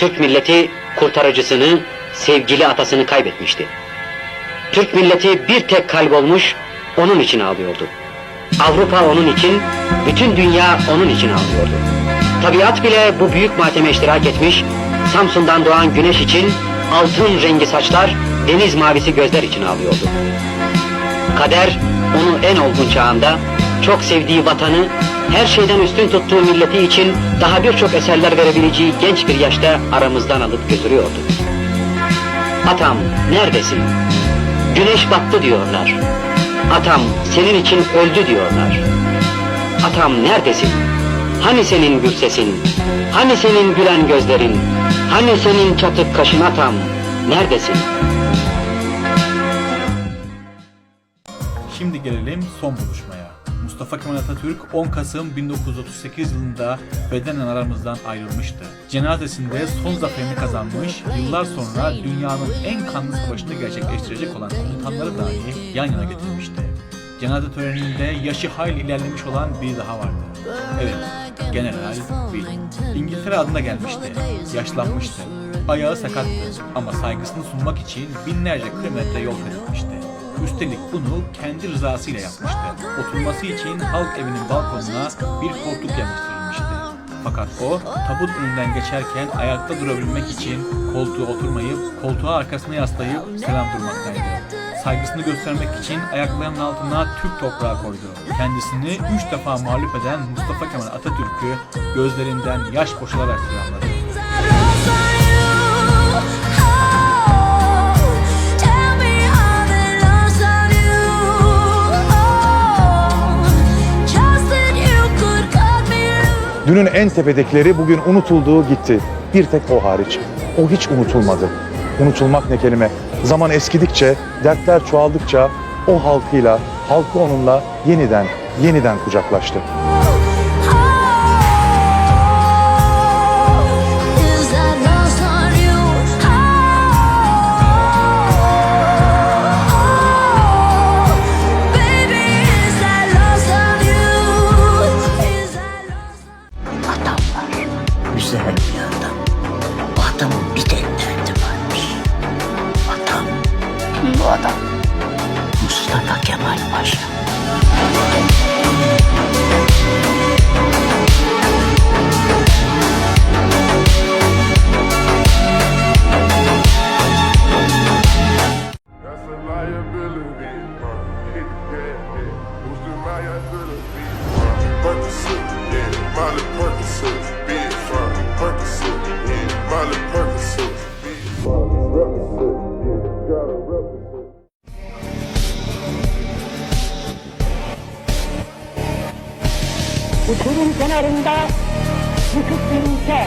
Türk milleti kurtarıcısını, sevgili atasını kaybetmişti. Türk milleti bir tek kalp olmuş, onun için ağlıyordu. Avrupa onun için, bütün dünya onun için ağlıyordu. Tabiat bile bu büyük mateme iştirak etmiş, Samsun'dan doğan güneş için altın rengi saçlar, deniz mavisi gözler için ağlıyordu. Kader onu en olgun çağında çok sevdiği vatanı, her şeyden üstün tuttuğu milleti için daha birçok eserler verebileceği genç bir yaşta aramızdan alıp götürüyordu. Atam neredesin? Güneş battı diyorlar. Atam senin için öldü diyorlar. Atam neredesin? Hani senin gül sesin? Hani senin gülen gözlerin? Hani senin çatık kaşın atam? Neredesin? Şimdi gelelim son buluşmaya. Mustafa Kemal Atatürk 10 Kasım 1938 yılında bedenen aramızdan ayrılmıştı. Cenazesinde son zaferini kazanmış, yıllar sonra dünyanın en kanlı savaşını gerçekleştirecek olan komutanları dahi yan yana getirmişti. Cenaze töreninde yaşı hayli ilerlemiş olan biri daha vardı. Evet, General Will. İngiltere adına gelmişti, yaşlanmıştı. Ayağı sakattı ama saygısını sunmak için binlerce kilometre yol kat. Üstelik bunu kendi rızasıyla yapmıştı. Oturması için halk evinin balkonuna bir koltuk yerleştirilmişti. Fakat o tabut önünden geçerken ayakta durabilmek için koltuğa oturmayıp koltuğa arkasına yaslayıp selam durmaktaydı. Saygısını göstermek için ayaklarının altına Türk toprağı koydu. Kendisini üç defa mağlup eden Mustafa Kemal Atatürk'ü gözlerinden yaş boşalarak selamladı. Dünün en tepedekileri bugün unutulduğu gitti. Bir tek o hariç. O hiç unutulmadı. Unutulmak ne kelime. Zaman eskidikçe, dertler çoğaldıkça o halkıyla, halkı onunla yeniden, yeniden kucaklaştı. Adam var. Güzel bir adam. Bu adamın bir tek derdi varmış. Adam. Bu adam? Mustafa Kemal Paşa. Kenarında yıkık bir ülke.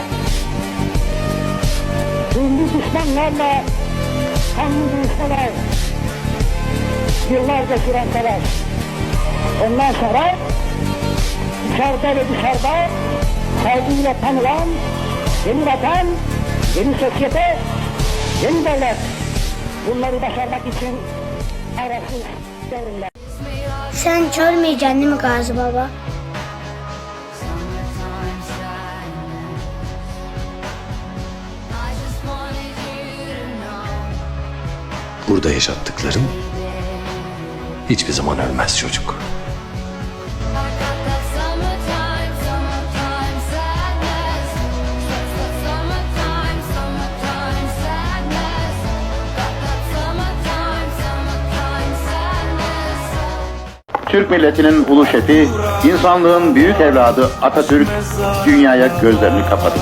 Ünlü düşmanlarla kanlı dövüşmeler, yıllarca süren savaş. Ondan sonra dışarıda ve dışarıda saygıyla tanılan yeni vatan, yeni sosyete, yeni devlet. Bunları başarmak için arasız devrimler. Sen çölmeyeceksin değil mi Gazi Baba? Burada yaşattıklarım hiçbir zaman ölmez çocuk. Türk milletinin ulu şefi, insanlığın büyük evladı Atatürk dünyaya gözlerini kapadı.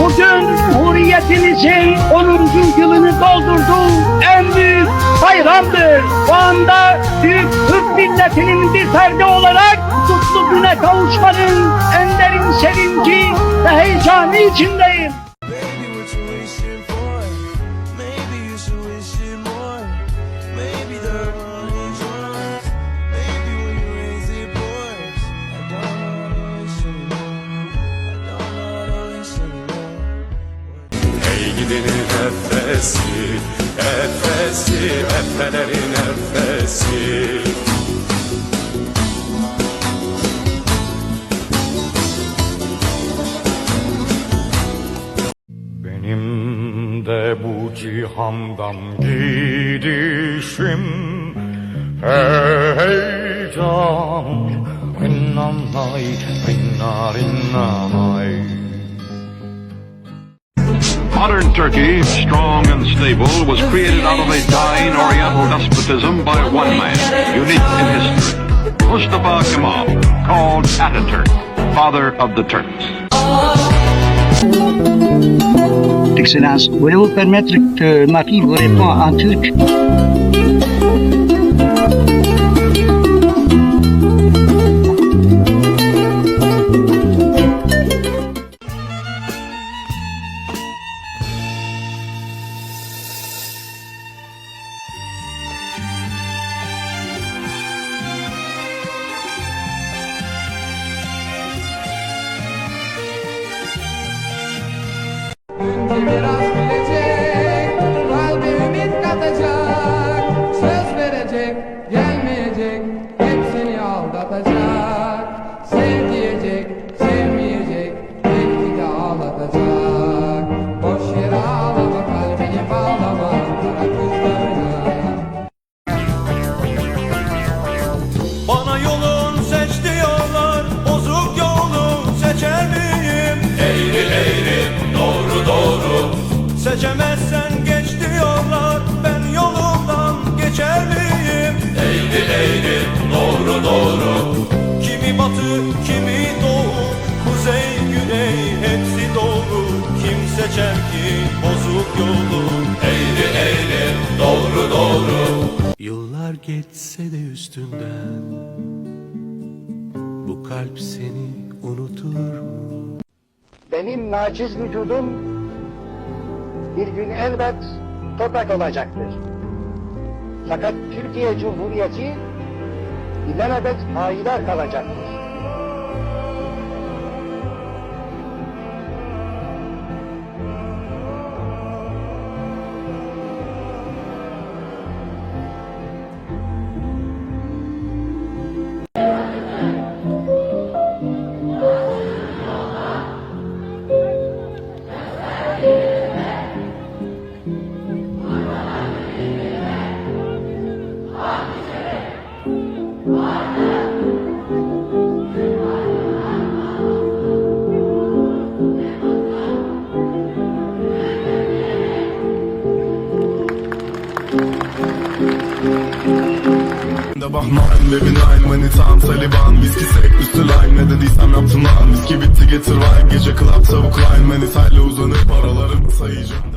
Bugün Cumhuriyetimizin 10. yılını doldurduğu en büyük bayramdır. Bu anda büyük Türk milletinin bir ferdi olarak mutlu güne kavuşmanın en derin sevinci ve heyecanı içindeyim. Derdinin efesi Efesi Efelerin efesi Benim de bu cihandan gidişim Hey, hey canım Rinna nay, rinna Modern Turkey, strong and stable, was created out of a dying Oriental despotism by one man, unique in history. Mustafa Kemal, called Ataturk, father of the Turks. Excellence, voulez-vous permettre que ma fille vous réponde en turc doğru doğru Kimi batı kimi doğu Kuzey güney hepsi doğru Kim seçer ki bozuk yolu? Eğri eğri doğru doğru Yıllar geçse de üstünden Bu kalp seni unutur mu? Benim naciz vücudum bir gün elbet toprak olacaktır. Fakat Türkiye Cumhuriyeti ilelebet payidar kalacaktır. Nein, living ein, meine Tarn, Taliban Viski sek, üstü lime, ne dediysem yaptım lan Viski bitti getir wine, gece club tavuk line Manitayla uzanıp paralarımı sayacağım